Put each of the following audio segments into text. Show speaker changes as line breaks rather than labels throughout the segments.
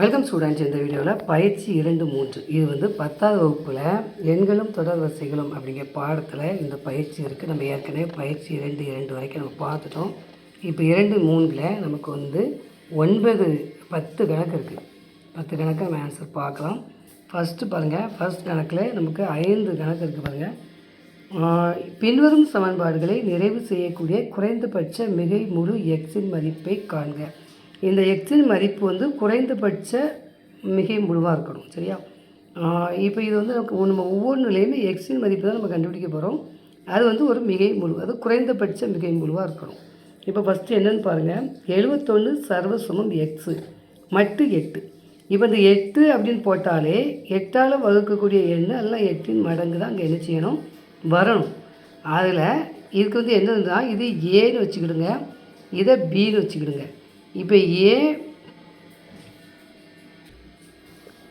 Welcome students இந்த வீடியோவில் பயிற்சி இரண்டு மூன்று. இது வந்து பத்தாவது வகுப்பில் எண்களும் தொடர் வரிசைகளும் அப்படிங்கிற பாடத்தில் இந்த பயிற்சி இருக்குது நம்ம ஏற்கனவே பயிற்சி இரண்டு இரண்டு வரைக்கும் நம்ம பார்த்துட்டோம். இப்போ இரண்டு மூணில் நமக்கு வந்து ஒன்பது பத்து கணக்கு இருக்குது பத்து கணக்கு நம்ம ஆன்சர் பார்க்கலாம். ஃபஸ்ட்டு பாருங்கள் ஃபஸ்ட் கணக்கில் நமக்கு ஐந்து கணக்கு இருக்குது பாருங்கள் பின்வரும் சமன்பாடுகளை நிறைவு செய்யக்கூடிய குறைந்தபட்ச மிகை முழு எக்ஸின் மதிப்பை காண்க. இந்த எக்ஸின் மதிப்பு வந்து குறைந்தபட்ச மிகை முழுவாக இருக்கணும் சரியா? இப்போ இது வந்து நமக்கு நம்ம ஒவ்வொரு நிலையுமே எக்ஸின் மதிப்பு தான் நம்ம கண்டுபிடிக்க போகிறோம் அது வந்து ஒரு மிகை முழு அது குறைந்தபட்ச மிகை முழுவாக இருக்கணும். இப்போ ஃபஸ்ட்டு என்னென்னு பாருங்கள் எழுபத்தொன்று சர்வசமம் எக்ஸு மட்டு எட்டு. இப்போ இந்த எட்டு அப்படின்னு போட்டாலே எட்டால் வகுக்கக்கூடிய எண்ணு எல்லாம் எட்டின் மடங்கு தான் அங்கே என்ன செய்யணும்? வரணும். அதில் இதுக்கு வந்து என்னதுன்னா இது ஏன்னு வச்சுக்கிடுங்க. இதை பின்னு வச்சுக்கிடுங்க. இப்போ ஏ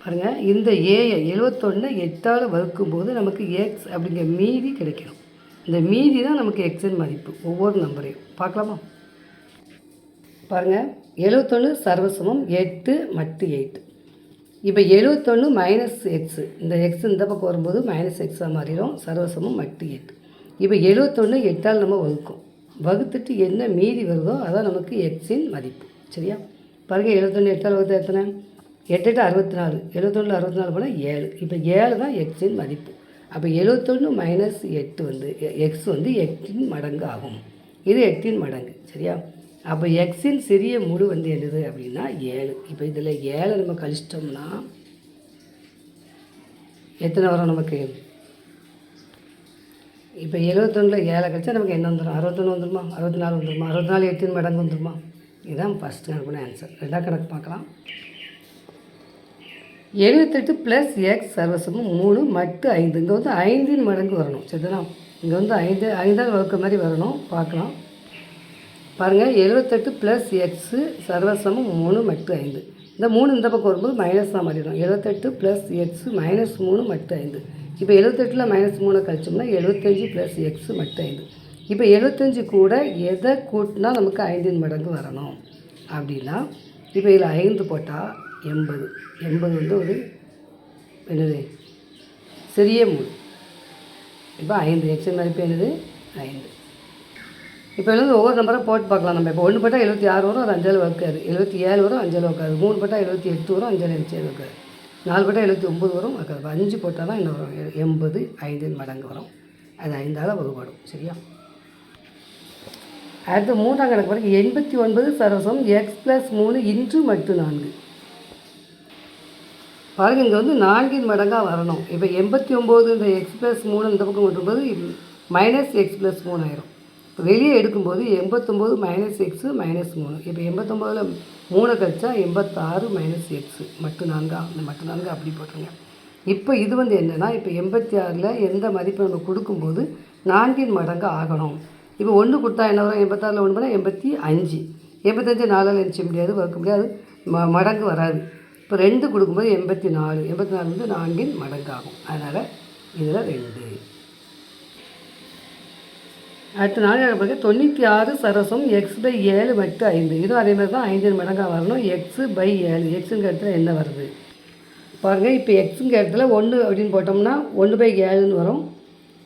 பாருங்கள் இந்த ஏயை எழுபத்தொன்று எட்டால் வகுக்கும்போது நமக்கு எக்ஸ் அப்படிங்கிற மீதி கிடைக்கணும் இந்த மீதி தான் நமக்கு எக்ஸின் மதிப்பு ஒவ்வொரு நம்பரையும். பார்க்கலாமா? பாருங்கள் எழுபத்தொன்று சர்வசமம் எட்டு மட்டு எயிட்டு இப்போ எழுபத்தொன்று மைனஸ் எக்ஸு இந்த எக்ஸ் இந்த பக்கம் வரும்போது மைனஸ் எக்ஸாக மாறிடும் சர்வசமம் மட்டு எட்டு இப்போ எழுபத்தொன்று எட்டால் நம்ம வகுக்கும். வகுத்துட்டு என்ன மீதி வருதோ அதான் நமக்கு எக்ஸின் மதிப்பு. சரியா? பாருங்கள் எழுபத்தொன்று எட்டால் வகுத்து எத்தனை? எட்டு எட்டு அறுபத்தி நாலு எழுபத்தொன்று அறுபத்தி நாலு போனால் ஏழு. இப்போ ஏழு தான் எக்ஸின் மதிப்பு. அப்போ எழுபத்தொன்று மைனஸ் எட்டு வந்து எக்ஸ் வந்து எட்டின் மடங்கு ஆகும். இது எட்டின் மடங்கு சரியா? அப்போ எக்ஸின் சிறிய முழு வந்து என்னது அப்படின்னா ஏழு. இப்போ இதில் ஏழை நம்ம கழிச்சிட்டோம்னா எத்தனை வரும் நமக்கு? இப்போ எழுபத்தொன்னில் ஏழை கழிச்சா நமக்கு என்ன வந்துடும் அறுபத்தொன்று வந்துடுமா அறுபத்தி நாலு வந்துடுமா அறுபத்தி நாலு எட்டின் மடங்கு வந்துடுமா இதுதான் ஃபஸ்ட்டு கணக்குன ஆன்சர் ரெண்டாம் கணக்கு பார்க்கலாம். எழுபத்தெட்டு ப்ளஸ் எக்ஸ் சர்வசமும் மூணு மட்டு ஐந்து. இங்கே வந்து ஐந்தின் மடங்கு வரணும். சரிதானா? இங்கே வந்து ஐந்து ஐந்தாவது வகுக்க மாதிரி வரணும். பார்க்கலாம். பாருங்கள் எழுபத்தெட்டு ப்ளஸ் எக்ஸு சர்வசமம் மூணு மட்டு ஐந்து. இந்த மூணு இந்த பக்கம் வரும்போது மைனஸ் தான் மாறிடும். எழுபத்தெட்டு ப்ளஸ் எக்ஸு மைனஸ் மூணு மட்டு ஐந்து. இப்போ எழுபத்தெட்டில் மைனஸ் மூணு கழிச்சோம்னா எழுபத்தஞ்சி ப்ளஸ் எக்ஸு மட்டு ஐந்து. இப்போ எழுபத்தஞ்சி கூட எதை கூட்டினா நமக்கு ஐந்தின் மடங்கு வரணும்? அப்படின்னா இப்போ இதில் ஐந்து போட்டால் எண்பது. எண்பது வந்து ஒரு என்னது? சிறிய மூணு இப்போ ஐந்து எக்ஸின் மதிப்பு என்னது? ஐந்து. இப்போ வந்து ஒவ்வொரு நம்பரை போட்டு பார்க்கலாம் நம்ம. இப்போ ஒன்று போட்டால் எழுபத்தி ஆறு வரும் அது அஞ்சால் வக்காது எழுபத்தி ஏழு வரும் அஞ்சால் வக்காது மூணு போட்டால் எழுபத்தி எட்டு வரும் அஞ்சால் எழுபத்தி வக்காது நாலு போட்டால் எழுபத்தி ஒம்பது வரும் வக்காது அஞ்சு போட்டால் தான் என்ன வரும் எண்பது ஐந்தின் மடங்கு வரும். அது ஐந்தால் வகுப்படும் சரியா? அடுத்து மூன்றாம் கணக்கு பிறகு எண்பத்தி ஒன்பது சரசம் எக்ஸ் ப்ளஸ் மூணு இன்று மட்டு நான்கு. பாருங்கள் இங்கே வந்து நான்கின் மடங்காக வரணும். இப்போ எண்பத்தி ஒம்பது இந்த எக்ஸ் ப்ளஸ் மூணு இந்த பக்கம் கொண்டும்போது மைனஸ் எக்ஸ் ப்ளஸ் மூணு ஆயிரும். இப்போ வெளியே எடுக்கும்போது எண்பத்தொம்போது மைனஸ் எக்ஸு மைனஸ் மூணு. இப்போ எண்பத்தொம்போதில் மூணு கழிச்சா எண்பத்தாறு மைனஸ் எக்ஸு மட்டு நான்கா? அந்த மட்டு நான்கு அப்படி போட்டுருங்க. இப்போ இது வந்து என்னென்னா இப்போ எண்பத்தி ஆறில் எந்த மதிப்பை நம்ம கொடுக்கும்போது நான்கின் மடங்கு ஆகணும். இப்போ ஒன்று கொடுத்தா என்ன வரும்? எண்பத்தாறில் ஒன்று பண்ணால் எண்பத்தி அஞ்சு. எண்பத்தஞ்சு நாலால் நினச்ச முடியாது வகுக்க முடியாது. ம மடங்கு வராது. இப்போ ரெண்டு கொடுக்கும்போது எண்பத்தி நாலு. எண்பத்தி நாலு வந்து நான்கின் மடங்கு ஆகும் அதனால் இதில் ரெண்டு. அடுத்த நாள் பிறகு தொண்ணூற்றி ஆறு சரசம் எக்ஸ் பை ஏழு வட்டு ஐந்து. இதுவும் அதே மாதிரி தான் ஐந்தின் மடங்காக வரணும். எக்ஸு பை ஏழு. எக்ஸுங்க இடத்துல என்ன வருது? பாருங்கள் இப்போ எக்ஸுங்க இடத்துல ஒன்று அப்படின்னு போட்டோம்னா ஒன்று பை ஏழுன்னு வரும்.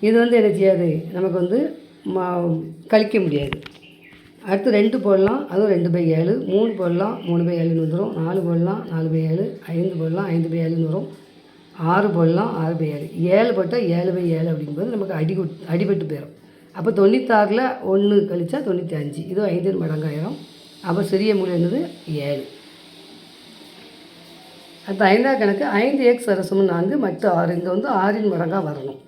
இது வந்து என்ன செய்யாது? நமக்கு வந்து கழிக்க முடியாது. அடுத்து ரெண்டு போடலாம் அதுவும் ரெண்டு பை ஏழு. மூணு போடலாம் மூணு பை ஏழுன்னு வந்துடும் நாலு போடலாம் நாலு பை ஏழு. ஐந்து போடலாம் ஐந்து பை ஏழுன்னு வரும். ஆறு போடலாம் ஆறு பை ஏழு. ஏழு போட்டால் ஏழு பை ஏழு அப்படிங்கும்போது நமக்கு அடி அடிபட்டு போயிடும் அப்போ தொண்ணூத்தாறில் ஒன்று கழிச்சா தொண்ணூற்றி அஞ்சு இதுவும் ஐந்து மடங்காயிரம். அப்போ சிறிய மூலம் என்னது ஏழு. அடுத்து ஐந்தாம் கணக்கு ஐந்து எக்ஸ் சரசமும் நான்கு மட்டு ஆறு. இங்கே வந்து ஆறின் மடங்காக வரணும்.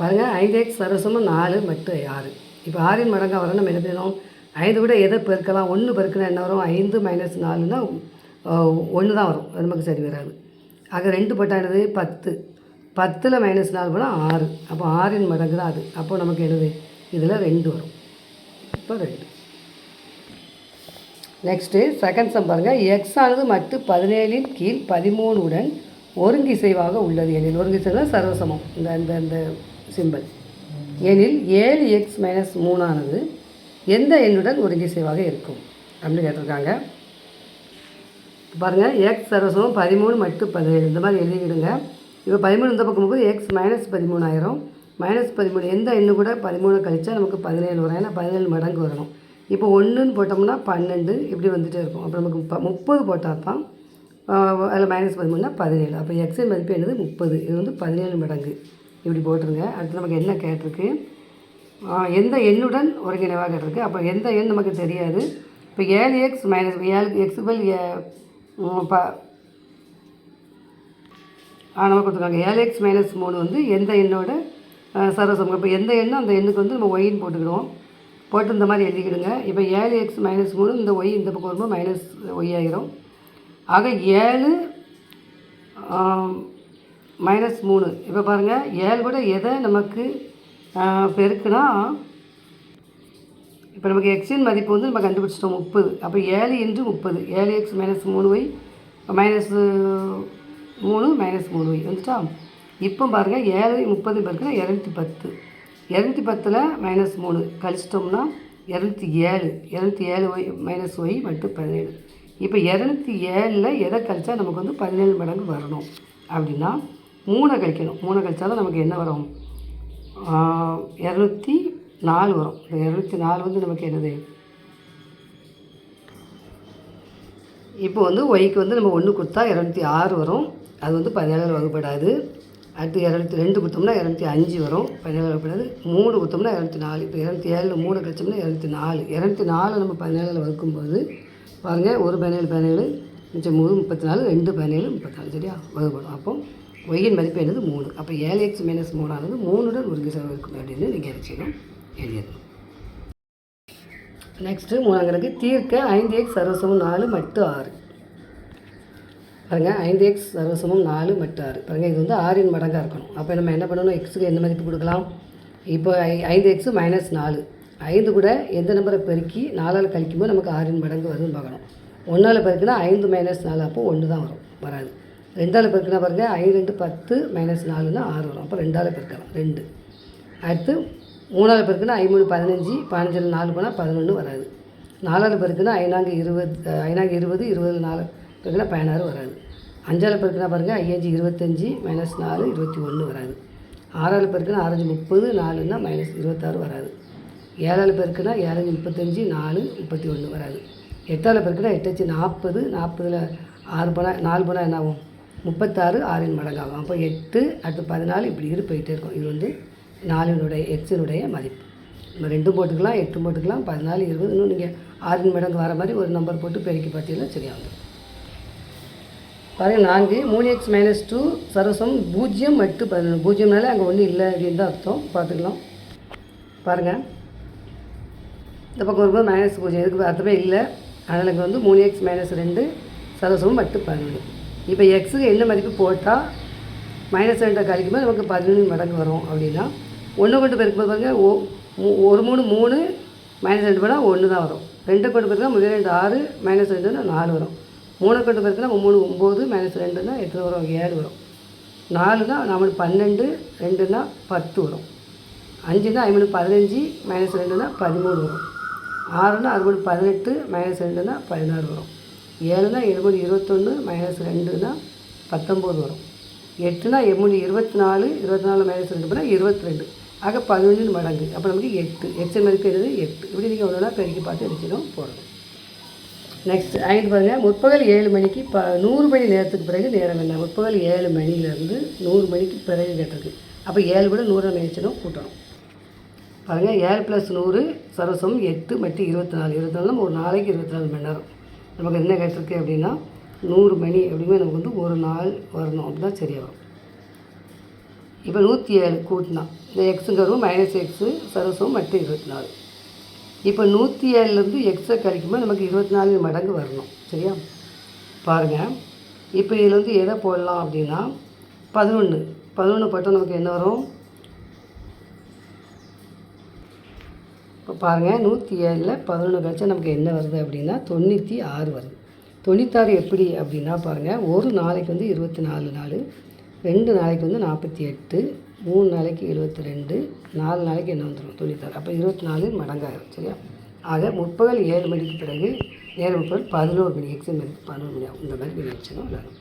பாருங்கள் ஐந்து எக்ஸ் சரசமும் நாலு மட்டு ஆறு. இப்போ ஆறின் மடங்காக வர நம்ம என்ன செய்யணும்? ஐந்து விட எதை பெருக்கலாம்? ஒன்று பெருக்கினா என்ன வரும்? ஐந்து மைனஸ் நாலுனா ஒன்று தான் வரும். அது நமக்கு சரி வராது. ஆக ரெண்டு போட்டால் என்னது? பத்து. பத்தில் மைனஸ் நாலு போனால் ஆறு. அப்போ ஆறின் மடங்கு தான் அது. அப்போ நமக்கு என்னது? இதில் ரெண்டு வரும். இப்போ ரெண்டு. நெக்ஸ்ட்டு செகண்ட் சம் பாருங்கள் எக்ஸ் ஆனது மட்டு பதினேழின் கீழ் பதிமூணுடன் ஒருங்கிசைவாக உள்ளது எனில். ஒருங்கிசைனா சர்வசமம். இந்த இந்த இந்த சிம்பல் எனில் ஏழு எக்ஸ் மைனஸ் மூணானது எந்த எண்ணுடன் ஒருங்கிசைவாக இருக்கும்? அப்படின்னு கேட்டிருக்காங்க. பாருங்கள் எக்ஸ் சரசம் பதிமூணு மட்டு பதினேழு. இந்த மாதிரி எழுதிக்கிடுங்க. இப்போ பதிமூணு இந்த பக்கம் போது எக்ஸ் மைனஸ் பதிமூணாயிரம் மைனஸ் பதிமூணு எந்த எண்ணு கூட பதிமூணு கழிச்சா நமக்கு பதினேழு வரும். ஏன்னா பதினேழு மடங்கு வரணும். இப்போ ஒன்றுன்னு போட்டோம்னா பன்னெண்டு இப்படி வந்துகிட்டே இருக்கும். அப்போ நமக்கு இப்போ முப்பது போட்டால் தான் அதில் மைனஸ் பதிமூணுனா பதினேழு. அப்போ எக்ஸின் மதிப்பு என்னது? முப்பது. இது வந்து பதினேழு மடங்கு. இப்படி போட்டிருங்க. அடுத்து நமக்கு என்ன கேட்டிருக்கு? எந்த எண்ணுடன் ஒருங்கிணைவாக கேட்டிருக்கு அப்போ எந்த எண் நமக்கு தெரியாது. இப்போ ஏழு எக்ஸ் மைனஸ் ஏழு எக்ஸ் பல் ப ஆ நம்ம கொடுத்துருக்காங்க. ஏழு எக்ஸ் மைனஸ் மூணு வந்து எந்த எண்ணோட சரசம் இப்போ எந்த எண்ணும் அந்த எண்ணுக்கு வந்து நம்ம ஒயின்னு போட்டுக்கிடுவோம் போட்டு இந்த மாதிரி எழுதிக்கிடுங்க. இப்போ ஏழு எக்ஸ் மைனஸ் மூணு இந்த ஒய் இந்த பக்கம் வரும்போது மைனஸ் ஒய் ஆகிரும் ஆக ஏழு மைனஸ் மூணு. இப்போ பாருங்கள் ஏழு கூட எதை நமக்கு பெருக்குனா இப்போ நமக்கு எக்ஸின் மதிப்பு வந்து நம்ம கண்டுபிடிச்சிட்டோம் முப்பது. அப்போ ஏழு இன்று முப்பது. ஏழு எக்ஸ் மைனஸ் மூணு ஒய் மைனஸ் மூணு மைனஸ் மூணு ஒய் வந்துட்டா? இப்போ பாருங்கள் ஏழு முப்பது பெருக்குன்னா இரநூத்தி பத்து. இரநூத்தி பத்தில் மைனஸ் மூணு. கழிச்சிட்டோம்னா இரநூத்தி ஏழு. இரநூத்தி ஏழு ஒய் மைனஸ் ஒய் மட்டும் பதினேழு. இப்போ இரநூத்தி ஏழில் எதை கழிச்சா நமக்கு வந்து பதினேழு மடங்கு வரணும். அப்படின்னா மூணை கழிக்கணும். மூணை கழித்தாலும் நமக்கு என்ன வரும்? இரநூத்தி நாலு வரும். இந்த இரநூத்தி நாலு வந்து நமக்கு என்னது? இப்போ வந்து ஒய்க்கு வந்து நம்ம ஒன்று கொடுத்தா இரநூத்தி ஆறு வரும். அது வந்து பதினேழு வகுப்படாது. அடுத்து இரநூத்தி ரெண்டு கொடுத்தோம்னா இரநூத்தி அஞ்சு வரும். பதினேழு வகுப்படாது. மூணு கொடுத்தோம்னா இரநூத்தி நாலு. இப்போ இரநூத்தி ஏழில் மூணு கழிச்சோம்னா இரநூத்தி நாலு. இரநூத்தி நாலு நம்ம பதினேழில் வகுக்கும்போது பாருங்கள் ஒரு பதினேழு பதினேழு மிச்சம் மூணு முப்பத்தி நாலு ரெண்டு பதினேழு முப்பத்தி நாலு. சரியா? வகுப்படும் அப்போ ஒய்யின் மதிப்பு என்னது? மூணு. அப்போ ஏழு எக்ஸ் மைனஸ் மூணானது மூணுடன் ஒரு செலவு இருக்கும் அப்படின்னு நீங்கள் வச்சுக்கணும் எழுதியது நெக்ஸ்ட்டு மூணாம் தீர்க்க ஐந்து எக்ஸ் சர்வசமம் நாலு மட்டு ஆறு. பாருங்கள் ஐந்து எக்ஸ் சர்வசமம் நாலு மட்டு ஆறு. பாருங்கள் இது வந்து ஆறின் மடங்காக இருக்கணும். அப்போ நம்ம என்ன பண்ணணும்? எக்ஸுக்கு என்ன மதிப்பு கொடுக்கலாம்? இப்போ ஐ ஐந்து எக்ஸு மைனஸ் நாலு. ஐந்து கூட எந்த நம்பரை பெருக்கி நாலால் கழிக்கும்போது நமக்கு ஆறின் மடங்கு வருதுன்னு பார்க்கணும். ஒன்றால் பெருக்குனா ஐந்து மைனஸ் நாலு அப்போ ஒன்று தான் வரும். வராது. ரெண்டால் பெருக்கினா பாருங்கள் ஐந்து ரெண்டு பத்து மைனஸ் நாலுன்னா ஆறு வரும். அப்போ ரெண்டால் பெருக்கலாம் ரெண்டு. அடுத்து மூணாவது பெருக்குன்னா ஐமூணு பதினஞ்சு பதினஞ்சில் நாலு போனால் பதினொன்று வராது. நாலாவது பெருக்குன்னா ஐநாங்க இருபது ஐநாங்க இருபது இருபது நாலு பெருக்குன்னா பதினாறு வராது. அஞ்சாவது பெருக்குனா பாருங்கள் ஐயஞ்சு இருபத்தஞ்சி மைனஸ் நாலு இருபத்தி ஒன்று வராது. ஆறாவது பெருக்குன்னா ஆறஞ்சு முப்பது நாலுன்னா மைனஸ் இருபத்தாறு வராது. ஏழாவது பெருக்குன்னா ஏழஞ்சு முப்பத்தஞ்சு நாலு முப்பத்தி ஒன்று வராது. எட்டாவது பெருக்குன்னா எட்டச்சு நாற்பது நாற்பதில் ஆறு போனால் நாலு போனால் என்ன ஆகும் முப்பத்தாறு ஆறின் மடங்காகும். அப்போ எட்டு அடுத்து பதினாலு இப்படி இரு போயிட்டே இருக்கும். இது வந்து நாலினுடைய எக்ஸினுடைய மதிப்பு. நம்ம ரெண்டும் போட்டுக்கலாம் எட்டும் போட்டுக்கலாம் பதினாலு இருபது இன்னும் நீங்கள் ஆறின் மடங்கு வர மாதிரி ஒரு நம்பர் போட்டு பெருக்கி பார்த்தீங்கன்னா சரியாக வந்துடும். பாருங்கள் நான்கு மூணு எக்ஸ் மைனஸ் டூ சரசம் பூஜ்ஜியம் மட்டு பதினொன்று. பூஜ்ஜியம்னாலே அங்கே ஒன்றும் இல்லை அப்படின்னு தான் அர்த்தம். பார்த்துக்கலாம். பாருங்கள் இந்த பக்கம் வரும்போது மைனஸ் பூஜ்ஜியம். இதுக்கு அர்த்தமே இல்லை. அதனால் இங்கே வந்து மூணு எக்ஸ் மைனஸ் ரெண்டு சரசமும் மட்டு பதினொன்று. இப்போ எக்ஸுக்கு என்ன மதிப்பு போட்டால் மைனஸ் ரெண்டை கழிக்கும்போது நமக்கு பதினொன்று மடங்கு வரும் அப்படின்னா ஒன்று கொண்டு பெருக்கும்போது பாருங்கள் ஓ ஒரு மூணு மூணு மைனஸ் ரெண்டு போனால் ஒன்று தான் வரும். ரெண்டு கொண்டு பெருக்கினா முதல் ரெண்டு ஆறு மைனஸ் ரெண்டுன்னா நாலு வரும். மூணு கொண்டு பெருக்கினா மூணு ஒம்பது மைனஸ் ரெண்டுன்னா எத்தனை வரும்? ஏழு வரும். நாலுனா நம்மளுக்கு பன்னெண்டு ரெண்டுனா பத்து வரும். அஞ்சுனா ஐம்பது பதினஞ்சு மைனஸ் ரெண்டுனா பதிமூணு வரும். ஆறுனா அறுபது பதினெட்டு மைனஸ் ரெண்டுனா பதினாறு வரும். ஏழுனா எழுபது இருபத்தொன்று மைனஸ் ரெண்டுனா பத்தொம்போது வரும். எட்டுனா எம்மூணு இருபத்தி நாலு இருபத்தி நாலு மைனஸ் ரெண்டு பண்ணால் இருபத்தி ரெண்டு ஆக பதினொன்று மடங்கு. அப்போ நமக்கு எட்டு. எக்ஸல் மதிப்பு எழுது எட்டு. இப்படி நீங்கள் ஒன்றுனா பெருக்கி பார்த்து எடுத்துடும் போடணும். நெக்ஸ்ட் ஐந்து பாருங்கள் முற்பகல் ஏழு மணிக்கு ப நூறு மணி நேரத்துக்கு பிறகு நேரம் என்ன? முற்பகல் ஏழு மணிலேருந்து நூறு மணிக்கு பிறகு கேட்டிருக்கு. அப்போ ஏழு கூட நூறு நினைச்சிடும் கூட்டணும். பாருங்கள் ஏழு ப்ளஸ் நூறு சரசம் எட்டு மட்டி இருபத்தி நாலு இருபத்தி நாலு ஒரு நாளைக்கு இருபத்தி நாலு மணி நேரம். நமக்கு என்ன கேட்டிருக்கு அப்படின்னா நூறு மணி அப்படிங்கும்போது நமக்கு வந்து ஒரு நாள் வரணும். அப்படின்னா சரியாக வரும் இப்போ நூற்றி ஏழு கூட்டினா இந்த எக்ஸுங்க வரும் மைனஸ் எக்ஸு சரசம் மற்றும் இருபத்தி நாலு. இப்போ நூற்றி ஏழுலேருந்து எக்ஸை கழிக்கும்போது நமக்கு இருபத்தி நாலு மடங்கு வரணும். சரியா? பாருங்கள் இப்போ இதில் வந்து எதை போடலாம் அப்படின்னா பதினொன்று பதினொன்று போட்டால் நமக்கு என்ன வரும்? இப்போ பாருங்கள் நூற்றி ஏழில் பதினொன்று கழிச்சா நமக்கு என்ன வருது அப்படின்னா தொண்ணூற்றி ஆறு வருது. தொண்ணூத்தாறு எப்படி அப்படின்னா பாருங்கள் ஒரு நாளைக்கு வந்து இருபத்தி நாலு நாள் ரெண்டு நாளைக்கு வந்து நாற்பத்தி எட்டு மூணு நாளைக்கு இருபத்தி ரெண்டு நாலு நாளைக்கு என்ன வந்துடும் தொண்ணூத்தாறு. அப்போ இருபத்தி நாலு மடங்காயிரும் சரியா? ஆக முற்பகல் ஏழு மணிக்கு பிறகு நேரம் இப்போ பதினோரு மணி எக்ஸாம் பதினோரு மணி ஆகும். இந்த மாதிரி நீங்கள் வச்சுக்கணும் எல்லாரும்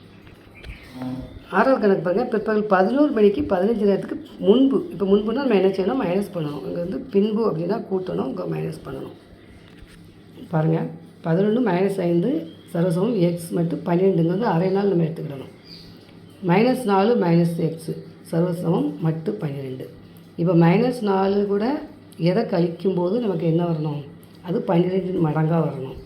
ஆறாவது கணக்கு பாருங்கள் பிற்பகல் பதினோரு மணிக்கு பதினஞ்சு நேரத்துக்கு முன்பு. இப்போ முன்புனா நம்ம என்ன செய்யணும்? மைனஸ் பண்ணணும். இங்கே வந்து பின்பு அப்படின்னா கூட்டணும். இங்கே மைனஸ் பண்ணணும். பாருங்கள் பதினொன்று மைனஸ் ஐந்து சரசமம் எக்ஸ் மட்டும் பன்னிரெண்டுங்க வந்து அரை நாள் நம்ம எடுத்துக்கிடணும். மைனஸ் நாலு மைனஸ் எக்ஸு சர்வசமம் மட்டு பன்னிரெண்டு. இப்போ மைனஸ் நாலு கூட எதை கழிக்கும்போது நமக்கு என்ன வரணும்? அது பன்னிரெண்டு மடங்காக வரணும்.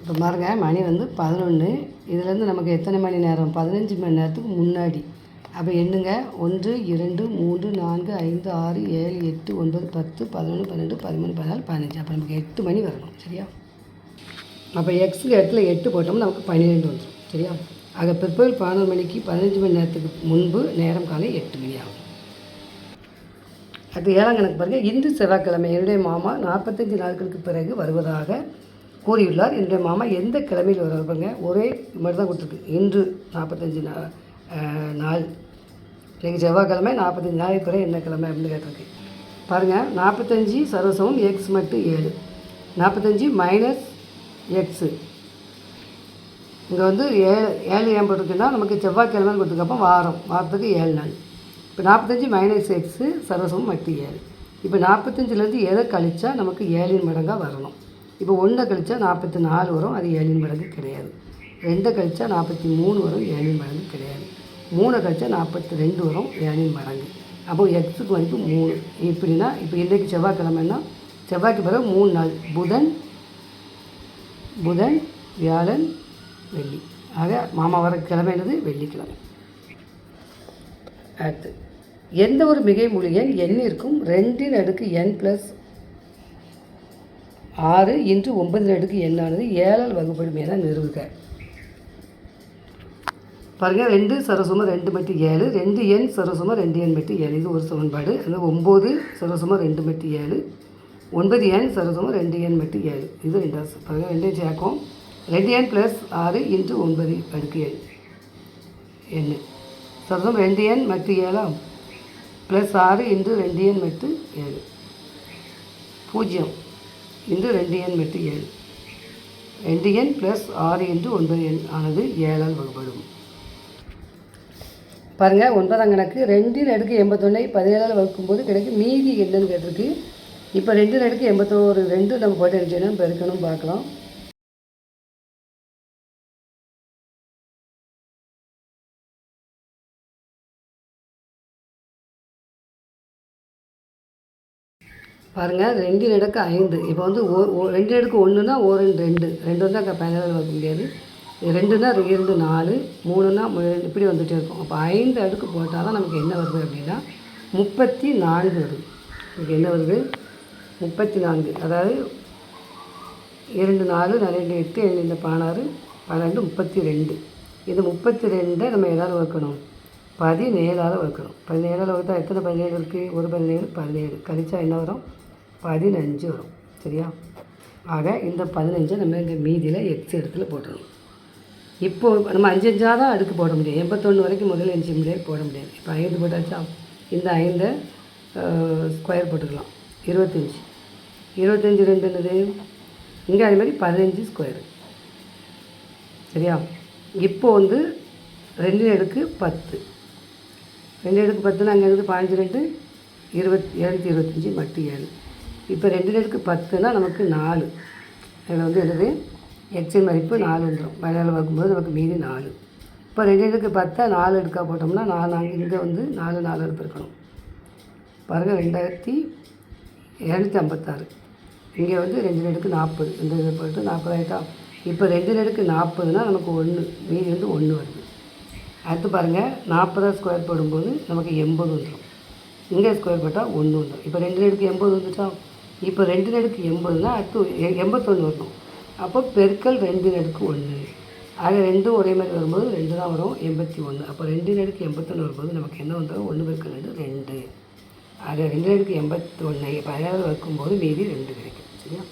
இப்போ பாருங்கள் மணி வந்து பதினொன்று இதுலேருந்து நமக்கு எத்தனை மணி நேரம்? பதினஞ்சு மணி நேரத்துக்கு முன்னாடி. அப்போ எண்ணுங்க. ஒன்று இரண்டு மூன்று நான்கு ஐந்து ஆறு ஏழு எட்டு ஒன்பது பத்து பதினொன்று பன்னெண்டு பதிமூணு பதினாலு பதினஞ்சு. அப்போ நமக்கு எட்டு மணி வரணும். சரியா? அப்போ எக்ஸுக்கு இடத்துல எட்டு போட்டோம்னா நமக்கு பன்னிரெண்டு வந்துடும் சரியா? ஆக பிற்பகல் பதினொரு மணிக்கு பதினஞ்சு மணி நேரத்துக்கு முன்பு நேரம் காலை எட்டு மணி ஆகும். அது ஏழாம் கணக்கு பாருங்கள் இந்து செவ்வாய்க்கிழமை என்னுடைய மாமா நாற்பத்தஞ்சு நாட்களுக்கு பிறகு வருவதாக கூறியுள்ளார். இன்றைய மாமா எந்த கிழமையில் வருவாங்க ஒரே மாதிரி தான் கொடுத்துருக்கு. இன்று நாற்பத்தஞ்சு நா நாள். இன்றைக்கு செவ்வாய்க்கிழமை நாற்பத்தஞ்சு நாளைக்கு பிறகு என்ன கிழமை அப்படின்னு கேட்டிருக்கு. பாருங்கள் நாற்பத்தஞ்சு சர்வசமம் எக்ஸ் மட்டும் ஏழு. நாற்பத்தஞ்சு மைனஸ் எக்ஸு இங்கே வந்து ஏழு ஏழு ஏன் போட்டிருக்குன்னா நமக்கு செவ்வாய்க்கிழமை கொடுத்துருக்கப்போ வாரம். வாரத்துக்கு ஏழு நாள். இப்போ நாற்பத்தஞ்சு மைனஸ் எக்ஸு சர்வசமம் மட்டும் ஏழு. இப்போ நாற்பத்தஞ்சிலேருந்து எதை கழிச்சா நமக்கு ஏழின் மடங்காக வரணும்? இப்போ ஒன்றை கழிச்சா நாற்பத்தி நாலு வரும் அது ஏழின் மடங்கு கிடையாது. ரெண்டை கழிச்சா நாற்பத்தி மூணு வரும் ஏழின் மடங்கு கிடையாது. மூணை கழிச்சா நாற்பத்தி ரெண்டு வரும் ஏழின் மடங்கு. அப்போ எக்ஸுக்கு வந்து மூணு. இப்படின்னா இப்போ இன்றைக்கு செவ்வாய்க்கிழமைன்னா செவ்வாய்க்கு பிறகு மூணு நாள் புதன் புதன் வியாழன் வெள்ளி. ஆக மாமா வர கிழமைனது என்னது? வெள்ளிக்கிழமை. அடுத்து எந்த ஒரு மிகை முழு எண்ணிற்கும் ரெண்டின் அடுக்கு என் ப்ளஸ் ஆறு இன்று ஒன்பது ரெண்டுக்கு எண்ணானது ஏழால் வகுப்படும் என நிறுவுக பாருங்கள் ரெண்டு சரசும ரெண்டு மட்டு ஏழு ரெண்டு எண் சரசும ரெண்டு எண் மட்டு ஏழு. இது ஒரு சமன்பாடு. அந்த ஒம்பது சரசும ரெண்டு மட்டு ஏழு ஒன்பது எண் சரசும ரெண்டு எண் மட்டு ஏழு. இது ரெண்டாவது பாருங்கள் ரெண்டையும் சேர்க்கும். ரெண்டு எண் ப்ளஸ் ஆறு இன்று ஒன்பது அடுக்கு எண். எண்ணு. சரசம் ரெண்டு எண் மட்டு ஏழாம் ப்ளஸ் ஆறு இன்று ரெண்டு எண் மட்டு ஏழு. பூஜ்ஜியம். இன்று ரெண்டு எண் மெட்டு ஏழு. ரெண்டு எண் ப்ளஸ் ஆறு இன்ட்டு ஒன்பது எண் ஆனது ஏழால் வகுப்படும் பாருங்கள் ஒன்பதாம் கணக்கு. ரெண்டின் அடுக்கு எண்பத்தொன்னை பதினேழால் வகுக்கும்போது கிடைக்கும் மீதி என்னன்னு கேட்டிருக்கு. இப்போ ரெண்டின் அடுக்கு எண்பத்தோரு ரெண்டு நம்ம போட்டு அடிச்சோன்னா பெருக்கணும் பார்க்கலாம். பாருங்கள் ரெண்டு நடுக்கு ஐந்து. இப்போ வந்து ஓ ஓ- ரெண்டு நடுக்கு ஒன்றுனா ஓ ரெண்டு ரெண்டு. ரெண்டு வந்து அங்கே பதினேழு வைக்க முடியாது. ரெண்டுனா இரண்டு நாலு. மூணுனா இப்படி வந்துகிட்டே இருக்கும். அப்போ ஐந்து அடுக்கு போட்டால் தான் நமக்கு என்ன வருது அப்படின்னா முப்பத்தி நான்கு வருது. நமக்கு என்ன வருது? முப்பத்தி நான்கு. அதாவது இரண்டு நாலு ரெண்டு எட்டு எழுந்த பதினாறு பன்னெண்டு முப்பத்தி ரெண்டு. இது முப்பத்தி ரெண்டை நம்ம எதாவது வைக்கணும் பதினேழால் வைக்கணும் பதினேழால் வகுத்தா எத்தனை பதினேழு இருக்குது ஒரு பதினேழு பதினேழு. கழிச்சா என்ன வரும்? பதினஞ்சு வரும். சரியா? ஆக இந்த பதினஞ்சை நம்ம இங்கே மீதியில் எக்ஸ் இடத்துல போட்டுடணும் இப்போது நம்ம அஞ்சு அஞ்சாக தான் அடுக்கு போட முடியும். எண்பத்தொன்று வரைக்கும் முதல் அஞ்சு முடியாது போட முடியாது. இப்போ ஐந்து போட்டாச்சா? இந்த ஐந்தை ஸ்கொயர் போட்டுக்கலாம். இருபத்தஞ்சி. இருபத்தஞ்சி ரெண்டு என்னது? இங்கே அதே மாதிரி பதினஞ்சு ஸ்கொயர் சரியா? இப்போது வந்து ரெண்டு அடுக்கு பத்து. ரெண்டு அடுக்கு பத்துன்னு அங்கே இருக்குது பதினஞ்சு ரெண்டு. இருபத் இரநூத்தி இருபத்தஞ்சி மட்டு ஏழு. இப்போ ரெண்டு அடுக்கு பத்துனா நமக்கு நாலு. அதில் வந்து என்னது? எக்ஸின் மதிப்பு நாலு வந்துடும் பதினாலு பார்க்கும்போது நமக்கு மீதி நாலு. இப்போ ரெண்டு அடுக்கு பத்தா நாலு அடுக்காக போட்டோம்னா நாலு நாங்கள் இங்கே வந்து நாலு நாலு அடுப்பு இருக்கணும் பாருங்கள் ரெண்டாயிரத்தி இரநூத்தி ஐம்பத்தாறு. இங்கே வந்து ரெண்டு நடுக்கு நாற்பது இந்த இது போட்டு நாற்பதாயிரத்தா இப்போ ரெண்டு நடுக்கு நாற்பதுனா நமக்கு ஒன்று மீதி வந்து ஒன்று வருது. அடுத்து பாருங்கள் நாற்பதா ஸ்கொயர் போடும்போது நமக்கு எண்பது வந்துடும் இங்கே ஸ்கொயர் போட்டால் ஒன்று வந்துடும் இப்போ ரெண்டு நடுக்கு எண்பது வந்துட்டா இப்போ ரெண்டு நடுக்கு எண்பதுனா அடுத்து எண்பத்தொன்று வரணும் அப்போ பெருக்கல் ரெண்டு நடுக்கு ஒன்று. ஆக ரெண்டும் ஒரே மாதிரி வரும்போது ரெண்டு தான் வரும் எண்பத்தி ஒன்று. அப்போ ரெண்டு நடுக்கு எண்பத்தொன்று வரும்போது நமக்கு என்ன வந்தாலும் ஒன்று பெருக்கல் ரெண்டு ரெண்டு. ஆக ரெண்டு நடுக்கு எண்பத்தொன்று பதினாறு வைக்கும்போது மீதி ரெண்டு கிடைக்கும் சரியா?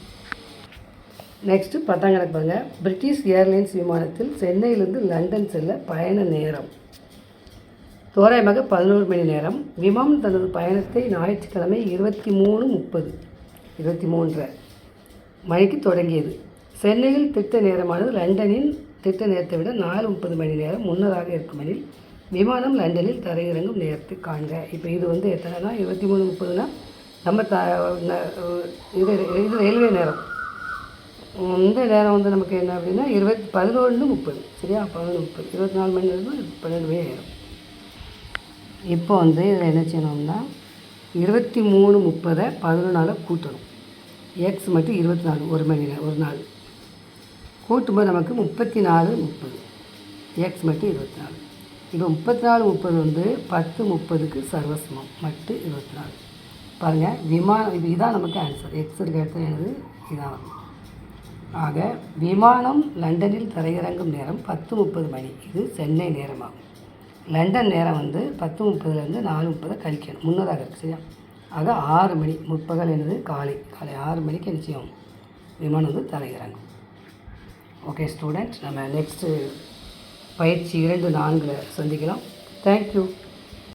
நெக்ஸ்ட்டு பத்தாம் கணக்கு பாருங்க. பிரிட்டிஷ் ஏர்லைன்ஸ் விமானத்தில் சென்னையிலிருந்து லண்டன் செல்ல பயண நேரம். தோராயமாக பதினோரு மணி நேரம். விமானம் தனது பயணத்தை ஞாயிற்றுக்கிழமை இருபத்தி மூணு முப்பது. இருபத்தி மூன்று. மணிக்கு தொடங்கியது. சென்னையில் திட்ட நேரமானது லண்டனின் திட்ட நேரத்தை விட நாலு முப்பது மணி நேரம் முன்னதாக இருக்கும் எனில் விமானம் லண்டனில் தரையிறங்கும் நேரத்தை காண்க. இப்போ இது வந்து எத்தனைனா? இருபத்தி மூணு முப்பதுனா? நம்ம த இது இது ரயில்வே நேரம். இந்த நேரம் வந்து நமக்கு என்ன அப்படின்னா இருபத்தி பதினொன்று முப்பது. சரியா? பதினொன்று முப்பது. இருபத்தி நாலு மணி நேரம் பன்னெண்டு மணி நேரம். இப்போ வந்து இதில் என்ன செய்யணும்னா இருபத்தி மூணு முப்பதை பதினொன்றால் கூட்டணும். எக்ஸ் மட்டும் இருபத்தி நாலு ஒரு மணி நேரம் ஒரு நாள். கூட்டும்போது நமக்கு முப்பத்தி நாலு முப்பது. எக்ஸ் மட்டும் இருபத்தி நாலு. இப்போ முப்பத்தி நாலு முப்பது வந்து பத்து முப்பதுக்கு சர்வசமம் மட்டும் இருபத்தி நாலு. பாருங்கள் விமானம் இப்போ இதான் நமக்கு ஆன்சர் எக்ஸ் இருக்க இடத்துல என்னது? இதான். வரும். ஆக விமானம் லண்டனில் தரையிறங்கும் நேரம் பத்து முப்பது மணி. இது சென்னை நேரமாகும். லண்டன் நேரம் வந்து பத்து முப்பதுலேருந்து நாலு முப்பதை கழிக்கணும். முன்னதாக இருக்குது சரியா? ஆக ஆறு மணி முற்பகல் என்னது காலை. காலை ஆறு மணிக்கு என்ன செய்யும் விமானம் வந்து தலைகிறாங்க ஓகே ஸ்டூடெண்ட் நம்ம நெக்ஸ்ட்டு பயிற்சி இரண்டு நான்கில் சந்திக்கலாம். தேங்க்யூ